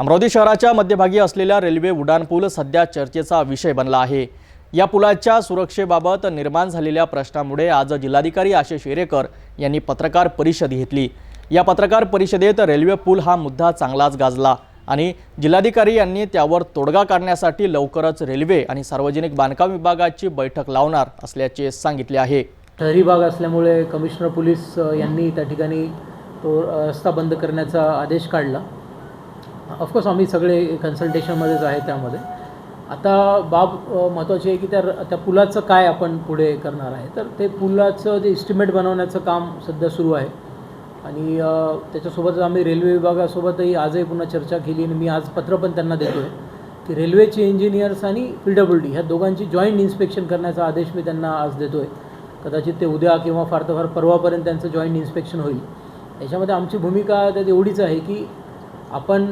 अमरावती शहराच्या मध्यभागी असलेला रेल्वे उड्डाणपूल सध्या चर्चेचा विषय बनला आहे. या पुलाच्या सुरक्षेबाबत निर्माण झालेल्या प्रश्नामुळे आज जिल्हाधिकारी आशिष शेरेकर यांनी पत्रकार परिषद घेतली. या पत्रकार परिषदेत रेल्वे पूल हा मुद्दा चांगलाच गाजला आणि जिल्हाधिकारी यांनी त्यावर तोडगा काढण्यासाठी लवकरच रेल्वे आणि सार्वजनिक बांधकाम विभागाची बैठक लावणार असल्याचे सांगितले आहे. शहरी भाग असल्यामुळे कमिशनर पोलीस यांनी त्या ठिकाणी तो रस्ता बंद करण्याचा आदेश काढला. ऑफकोर्स आम्ही सगळे कन्सल्टेशनमध्येच आहे त्यामध्ये. आता बाब महत्त्वाची आहे की त्या त्या पुलाचं काय आपण पुढे करणार आहे. तर ते पुलाचं जे इस्टिमेट बनवण्याचं काम सध्या सुरू आहे. आणि त्याच्यासोबतच आम्ही रेल्वे विभागासोबतही आजही पुन्हा चर्चा केली आणि मी आज पत्र पण त्यांना देतो आहे की रेल्वेचे इंजिनियर्स आणि पी डब्ल्यू डी ह्या दोघांची जॉईंट इन्स्पेक्शन करण्याचा आदेश मी त्यांना आज देतो आहे कदाचित ते उद्या किंवा फार तर फार परवापर्यंत त्यांचं जॉईंट इन्स्पेक्शन होईल. याच्यामध्ये आमची भूमिका त्यात एवढीच आहे की आपण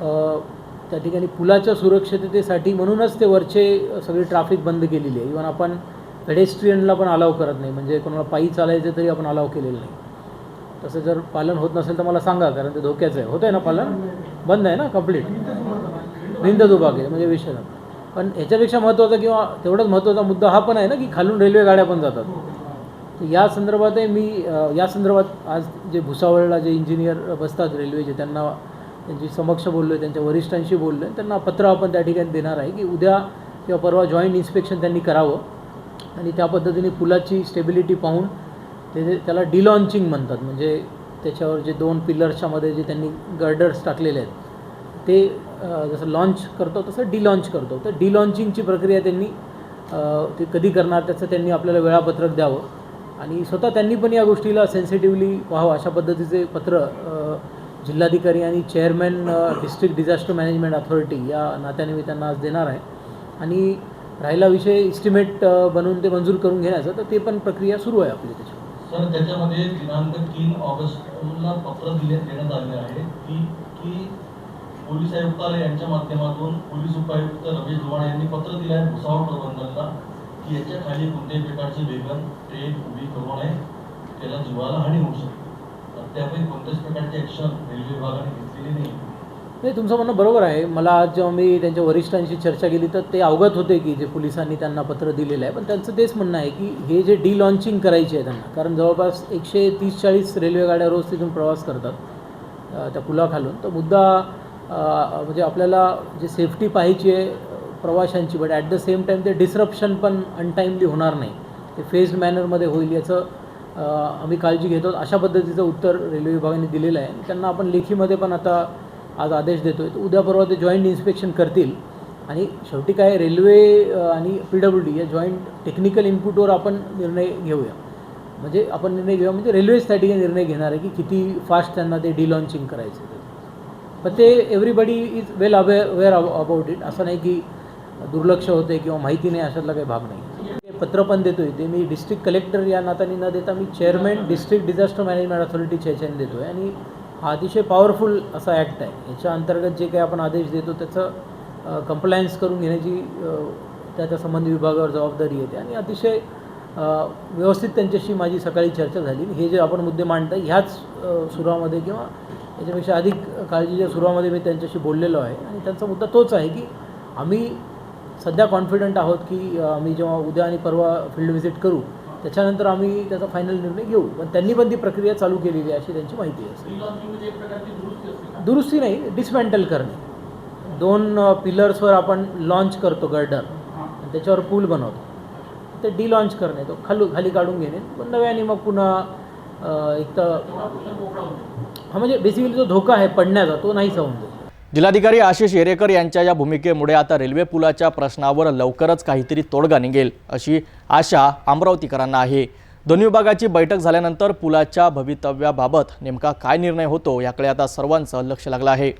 त्या ठिकाणी पुलाच्या सुरक्षिततेसाठी म्हणूनच ते वरचे सगळी ट्रॅफिक बंद केलेली आहे. इवन आपण पेडेस्ट्रियनला पण अलाव करत नाही. म्हणजे कोणाला पायी चालायचं तरी आपण अलाव केलेलं नाही. तसं जर पालन होत नसेल तर मला सांगा कारण ते धोक्याचं आहे. होतं आहे ना पालन? बंद आहे ना? कंप्लीट भिंत दुभाग आहे म्हणजे विषय पण ह्याच्यापेक्षा महत्त्वाचा किंवा तेवढाच महत्त्वाचा मुद्दा हा पण आहे ना की खालून रेल्वे गाड्या पण जातात. तर या संदर्भातही मी या संदर्भात आज जे भुसावळला जे इंजिनियर बसतात रेल्वेचे त्यांना त्यांची समक्ष बोललो आहे त्यांच्या वरिष्ठांशी बोललो आहे त्यांना पत्र आपण त्या ठिकाणी देणार आहे की उद्या किंवा परवा जॉईंट इन्स्पेक्शन त्यांनी करावं. आणि त्या पद्धतीने पुलाची स्टेबिलिटी पाहून ते जे- त्याला डिलॉन्चिंग म्हणतात म्हणजे त्याच्यावर जे दोन पिलर्सच्यामध्ये जे त्यांनी गर्डर्स टाकलेले आहेत ते जसं लॉन्च करतो तसं डिलॉन्च करतो. तर डिलॉन्चिंगची प्रक्रिया त्यांनी ते कधी करणार त्याचं त्यांनी आपल्याला वेळापत्रक द्यावं. आणि स्वतः त्यांनी पण या गोष्टीला सेन्सिटिव्हली पाहावं अशा पद्धतीचे पत्र जिल्हाधिकारी आणि chairman district disaster management authority या नात्याने मी त्यांना आज देणार आहे. आणि राहिला विषय इस्टिमेट बनवून ते मंजूर करून घेण्याचं तर ते पण प्रक्रिया सुरू आहे आपली त्याची. सर त्याच्यामध्ये दिनांक तीन ऑगस्टला पत्र दिले देण्यात आले आहे की की पोलीस आयुक्तालय यांच्या माध्यमातून पोलीस उपायुक्त रमेश धुमाळ यांनी पत्र दिले आहे भुसावळ प्रबंधनला की याच्या खाली कोणत्याही प्रकारचे वेगन ट्रेन उभी करू नये. त्याला जीवाला हानी होऊ शकते. त्यामुळे कोणत्याच प्रकारची ॲक्शन रेल्वे विभागाने घेतलेली नाही. नाही तुमचं म्हणणं बरोबर आहे. मला आज जेव्हा मी त्यांच्या वरिष्ठांशी चर्चा केली तर ते अवगत होते की जे पोलिसांनी त्यांना पत्र दिलेलं आहे. पण त्यांचं तेच म्हणणं आहे की हे जे डी लॉन्चिंग करायची आहे त्यांना कारण जवळपास एकशे तीस चाळीस रेल्वे गाड्या रोज तिथून प्रवास करतात त्या पुलाखालून. तर मुद्दा म्हणजे आपल्याला जे सेफ्टी पाहायची आहे प्रवाशांची but at the same time ते डिसरप्शन पण अनटाईमली होणार नाही. ते फेज मॅनरमध्ये होईल याचं आम्ही काळजी घेतो अशा पद्धतीचं उत्तर रेल्वे विभागाने दिलेलं आहे. आणि त्यांना आपण लेखीमध्ये पण आता आज आदेश देतो आहे उद्या परवा ते जॉईंट इन्स्पेक्शन करतील. आणि शेवटी काय रेल्वे आणि पी डब्ल्यू डी या जॉईंट टेक्निकल इनपुटवर आपण निर्णय घेऊया. म्हणजे आपण निर्णय घेऊया म्हणजे रेल्वेसाठी निर्णय घेणार आहे की किती फास्ट त्यांना ते डिलॉन्चिंग करायचं ते पण ते everybody is well aware aware about it असं नाही की दुर्लक्ष होते किंवा माहिती नाही अशातला काही भाग नाही. पत्र पण देतोय. ते मी डिस्ट्रिक्ट कलेक्टर या नात्याने न देता मी चेअरमॅन डिस्ट्रिक्ट डिझास्टर मॅनेजमेंट अथॉरिटीच्या ह्याच्याने देतो आहे आणि हा अतिशय पॉवरफुल असा ॲक्ट आहे. याच्या अंतर्गत जे काही आपण आदेश देतो त्याचं कंप्लायन्स करून घेण्याची त्याच्या संबंधित विभागावर जबाबदारी येते. आणि अतिशय व्यवस्थित त्यांच्याशी माझी सकाळी चर्चा झाली. हे जे आपण मुद्दे मांडता ह्याच सुरामध्ये किंवा याच्यापेक्षा अधिक काळजीच्या सुरामध्ये मी त्यांच्याशी बोललेलो आहे. आणि त्यांचा मुद्दा तोच आहे की आम्ही सध्या कॉन्फिडंट आहोत की आम्ही जेव्हा उद्या आणि परवा फील्ड व्हिजिट करू त्याच्यानंतर आम्ही त्याचा फायनल निर्णय घेऊ. पण त्यांनी पण ती प्रक्रिया चालू केलेली आहे अशी त्यांची माहिती आहे. दुरुस्ती नाही डिसमेंटल करणे. दोन पिलर्सवर आपण लॉन्च करतो गर्डर त्याच्यावर पूल बनवतो. ते डी लॉन्च करणे तो खालू खाली काढून घेणे. पण नव्याने मग पुन्हा एक तर हा म्हणजे बेसिकली जो धोका आहे पडण्याचा तो नाहीसा होऊन जाईल. जिल्हाधिकारी आशिष येरेकर यांच्या या भूमिकेमुळे आता रेल्वे पुलाच्या प्रश्नावर लवकरच काहीतरी तोडगा निघेल अशी आशा अमरावतीकरांना आहे. दोन्ही विभागाची बैठक झाल्यानंतर पुलाच्या भवितव्याबाबत नेमका काय निर्णय होतो याकडे आता सर्वांचं लक्ष लागलं आहे.